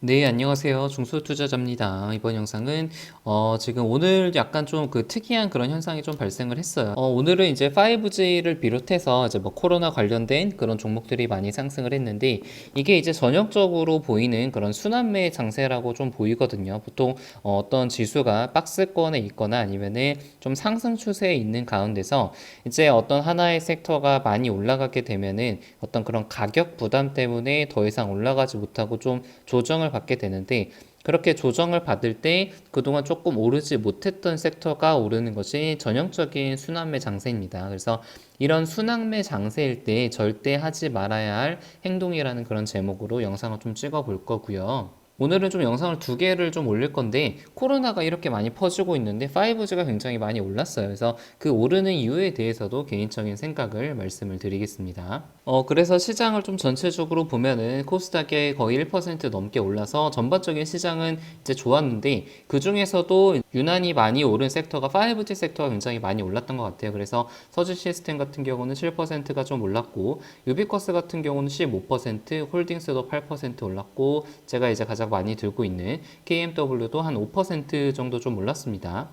네, 안녕하세요. 중소투자자입니다. 이번 영상은 어, 지금 오늘 약간 좀 그 특이한 그런 현상이 좀 발생을 했어요. 어, 오늘은 이제 5G를 비롯해서 이제 뭐 코로나 관련된 그런 종목들이 많이 상승을 했는데 이게 이제 전형적으로 보이는 그런 순환매 장세라고 좀 보이거든요. 보통 어, 어떤 지수가 박스권에 있거나 아니면은 좀 상승 추세에 있는 가운데서 이제 어떤 하나의 섹터가 많이 올라가게 되면은 어떤 그런 가격 부담 때문에 더 이상 올라가지 못하고 좀 조정을 받게 되는데 그렇게 조정을 받을 때 그동안 조금 오르지 못했던 섹터가 오르는 것이 전형적인 순환매 장세입니다. 그래서 이런 순환매 장세일 때 절대 하지 말아야 할 행동이라는 그런 제목으로 영상을 좀 찍어 볼 거고요. 오늘은 좀 영상을 두 개를 좀 올릴 건데 코로나가 이렇게 많이 퍼지고 있는데 5G가 굉장히 많이 올랐어요. 그래서 그 오르는 이유에 대해서도 개인적인 생각을 말씀을 드리겠습니다. 어 그래서 시장을 좀 전체적으로 보면은 코스닥에 거의 1% 넘게 올라서 전반적인 시장은 이제 좋았는데 그 중에서도 유난히 많이 오른 섹터가 5G 섹터가 굉장히 많이 올랐던 것 같아요. 그래서 서지 시스템 같은 경우는 7%가 좀 올랐고 유비쿼스 같은 경우는 15%, 홀딩스도 8% 올랐고 제가 이제 가장 많이 들고 있는 KMW도 한 5% 정도 좀 올랐습니다.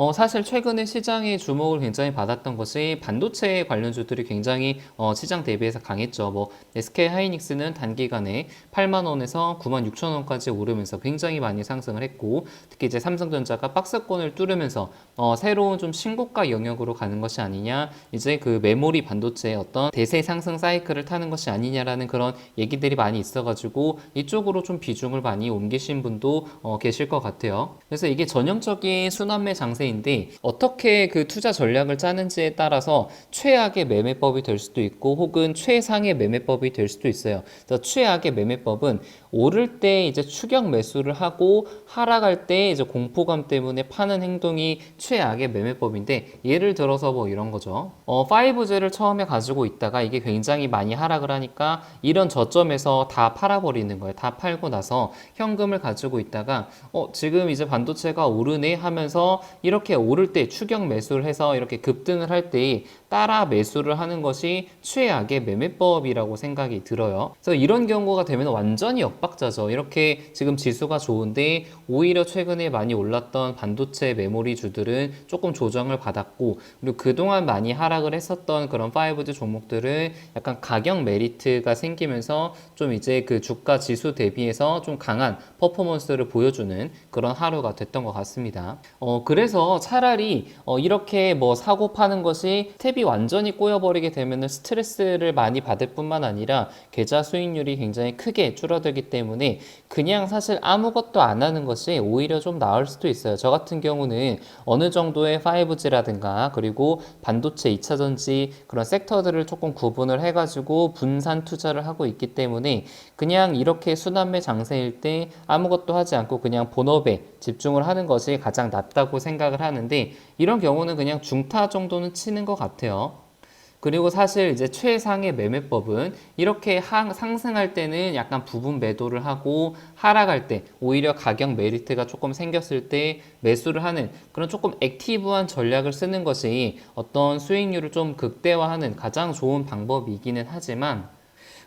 어, 사실 최근에 시장의 주목을 굉장히 받았던 것이 반도체 관련주들이 굉장히 어, 시장 대비해서 강했죠. 뭐 SK 하이닉스는 단기간에 8만 원에서 9만 6천 원까지 오르면서 굉장히 많이 상승을 했고 특히 이제 삼성전자가 박스권을 뚫으면서 어, 새로운 좀 신고가 영역으로 가는 것이 아니냐 이제 그 메모리 반도체의 어떤 대세 상승 사이클을 타는 것이 아니냐라는 그런 얘기들이 많이 있어가지고 이쪽으로 좀 비중을 많이 옮기신 분도 어, 계실 것 같아요. 그래서 이게 전형적인 순환매 장세 인데 어떻게 그 투자 전략을 짜는지에 따라서 최악의 매매법이 될 수도 있고 혹은 최상의 매매법이 될 수도 있어요. 최악의 매매법은 오를 때 이제 추격 매수를 하고 하락할 때 이제 공포감 때문에 파는 행동이 최악의 매매법인데 예를 들어서 뭐 이런 거죠. 어, 5G를 처음에 가지고 있다가 이게 굉장히 많이 하락을 하니까 이런 저점에서 다 팔아버리는 거예요. 다 팔고 나서 현금을 가지고 있다가 어, 지금 이제 반도체가 오르네 하면서 이렇게 오를 때 추격 매수를 해서 이렇게 급등을 할 때 따라 매수를 하는 것이 최악의 매매법이라고 생각이 들어요. 그래서 이런 경우가 되면 완전히 역 박자죠. 이렇게 지금 지수가 좋은데 오히려 최근에 많이 올랐던 반도체 메모리 주들은 조금 조정을 받았고 그리고 그동안 많이 하락을 했었던 그런 5G 종목들은 약간 가격 메리트가 생기면서 좀 이제 그 주가 지수 대비해서 좀 강한 퍼포먼스를 보여주는 그런 하루가 됐던 것 같습니다. 어, 그래서 차라리 어, 이렇게 뭐 사고 파는 것이 탭이 완전히 꼬여버리게 되면 스트레스를 많이 받을 뿐만 아니라 계좌 수익률이 굉장히 크게 줄어들기 때문에 그냥 사실 아무것도 안 하는 것이 오히려 좀 나을 수도 있어요. 저 같은 경우는 어느 정도의 5G라든가 그리고 반도체 2차전지 그런 섹터들을 조금 구분을 해가지고 분산 투자를 하고 있기 때문에 그냥 이렇게 순환매 장세일 때 아무것도 하지 않고 그냥 본업에 집중을 하는 것이 가장 낫다고 생각을 하는데 이런 경우는 그냥 중타 정도는 치는 것 같아요. 그리고 사실 이제 최상의 매매법은 이렇게 하, 상승할 때는 약간 부분 매도를 하고 하락할 때 오히려 가격 메리트가 조금 생겼을 때 매수를 하는 그런 조금 액티브한 전략을 쓰는 것이 어떤 수익률을 좀 극대화하는 가장 좋은 방법이기는 하지만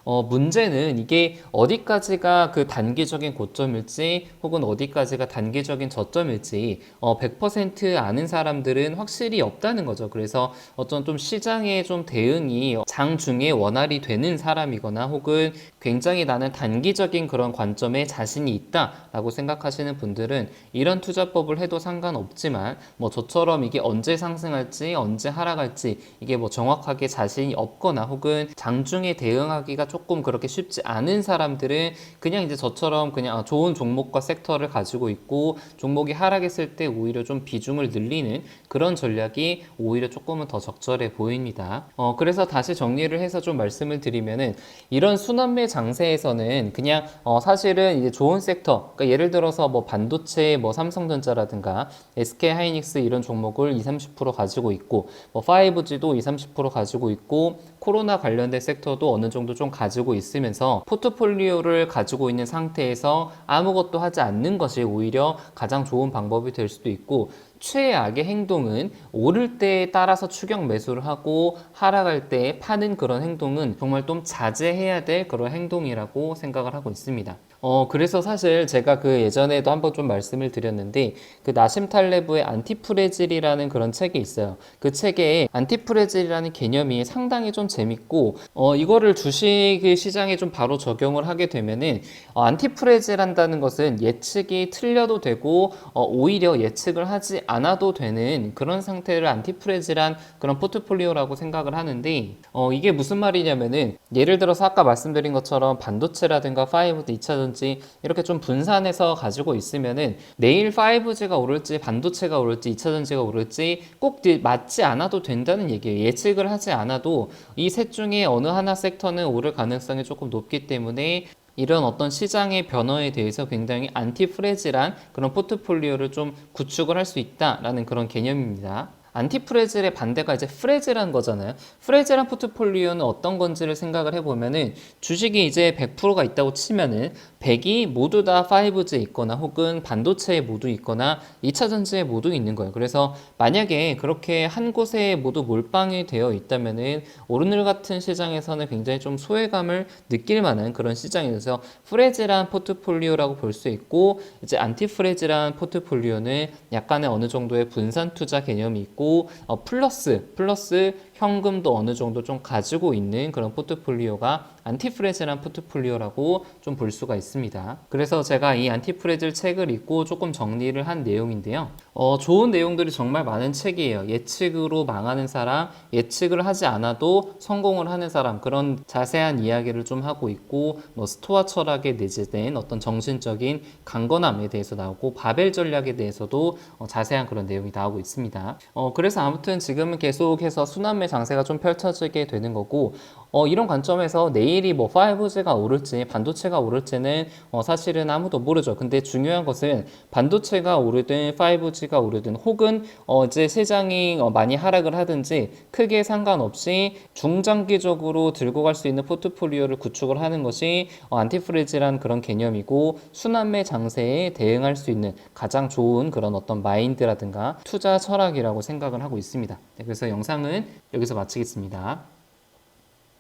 어, 문제는 이게 어디까지가 그 단기적인 고점일지 혹은 어디까지가 단기적인 저점일지 어, 100% 아는 사람들은 확실히 없다는 거죠. 그래서 어떤 좀 시장의 좀 대응이 장 중에 원활이 되는 사람이거나 혹은 굉장히 나는 단기적인 그런 관점에 자신이 있다라고 생각하시는 분들은 이런 투자법을 해도 상관없지만 뭐 저처럼 이게 언제 상승할지 언제 하락할지 이게 뭐 정확하게 자신이 없거나 혹은 장중에 대응하기가 조금 그렇게 쉽지 않은 사람들은 그냥 이제 저처럼 그냥 아, 좋은 종목과 섹터를 가지고 있고 종목이 하락했을 때 오히려 좀 비중을 늘리는 그런 전략이 오히려 조금은 더 적절해 보입니다. 어, 그래서 다시 정리를 해서 좀 말씀을 드리면은 이런 순환매 장세에서는 그냥 어, 사실은 이제 좋은 섹터, 그러니까 예를 들어서 뭐 반도체, 뭐 삼성전자라든가 SK 하이닉스 이런 종목을 20, 30% 가지고 있고 뭐 5G도 20, 30% 가지고 있고 코로나 관련된 섹터도 어느 정도 좀 가지고 있으면서 포트폴리오를 가지고 있는 상태에서 아무것도 하지 않는 것이 오히려 가장 좋은 방법이 될 수도 있고 최악의 행동은 오를 때에 따라서 추격 매수를 하고 하락할 때 파는 그런 행동은 정말 좀 자제해야 될 그런 행동이라고 생각을 하고 있습니다. 어, 그래서 사실 제가 그 예전에도 한번 좀 말씀을 드렸는데, 그 나심 탈레브의 안티프레질이라는 그런 책이 있어요. 그 책에 안티프레질이라는 개념이 상당히 좀 재밌고, 어, 이거를 주식 시장에 좀 바로 적용을 하게 되면은, 어, 안티프레질 한다는 것은 예측이 틀려도 되고, 어, 오히려 예측을 하지 않아도 되는 그런 상태를 안티프레질한 그런 포트폴리오라고 생각을 하는데, 어, 이게 무슨 말이냐면은, 예를 들어서 아까 말씀드린 것처럼 반도체라든가 5G, 2차 전지 이렇게 좀 분산해서 가지고 있으면은 내일 5G가 오를지 반도체가 오를지 2차 전지가 오를지 꼭 맞지 않아도 된다는 얘기예요. 예측을 하지 않아도 이 셋 중에 어느 하나 섹터는 오를 가능성이 조금 높기 때문에 이런 어떤 시장의 변화에 대해서 굉장히 안티프레질한 그런 포트폴리오를 좀 구축을 할 수 있다라는 그런 개념입니다. 안티프레질의 반대가 이제 프레질한 거잖아요. 프레질한 포트폴리오는 어떤 건지를 생각을 해보면은 주식이 이제 100%가 있다고 치면은 100이 모두 다 5G에 있거나 혹은 반도체에 모두 있거나 2차 전지에 모두 있는 거예요. 그래서 만약에 그렇게 한 곳에 모두 몰빵이 되어 있다면은 오르늘 같은 시장에서는 굉장히 좀 소외감을 느낄 만한 그런 시장이어서 프레질한 포트폴리오라고 볼 수 있고 이제 안티프레질한 포트폴리오는 약간의 어느 정도의 분산 투자 개념이 있고 있고 어, 플러스 플러스 현금도 어느 정도 좀 가지고 있는 그런 포트폴리오가 안티프레질한 포트폴리오라고 좀 볼 수가 있습니다. 그래서 제가 이 안티프레질 책을 읽고 조금 정리를 한 내용인데요. 어, 좋은 내용들이 정말 많은 책이에요. 예측으로 망하는 사람, 예측을 하지 않아도 성공을 하는 사람 그런 자세한 이야기를 좀 하고 있고 뭐 스토아 철학에 내재된 어떤 정신적인 강건함에 대해서 나오고 바벨 전략에 대해서도 어, 자세한 그런 내용이 나오고 있습니다. 어, 그래서 아무튼 지금은 계속해서 순환매 장세가 좀 펼쳐지게 되는 거고 어, 이런 관점에서 내일이 뭐 5G가 오를지 반도체가 오를지는 어, 사실은 아무도 모르죠. 근데 중요한 것은 반도체가 오르든 5G가 오르든 혹은 어, 이제 시장이 어, 많이 하락을 하든지 크게 상관없이 중장기적으로 들고 갈 수 있는 포트폴리오를 구축을 하는 것이 어, 안티프레지란 그런 개념이고 순환매 장세에 대응할 수 있는 가장 좋은 그런 어떤 마인드라든가 투자 철학이라고 생각을 하고 있습니다. 네, 그래서 영상은 여기서 마치겠습니다.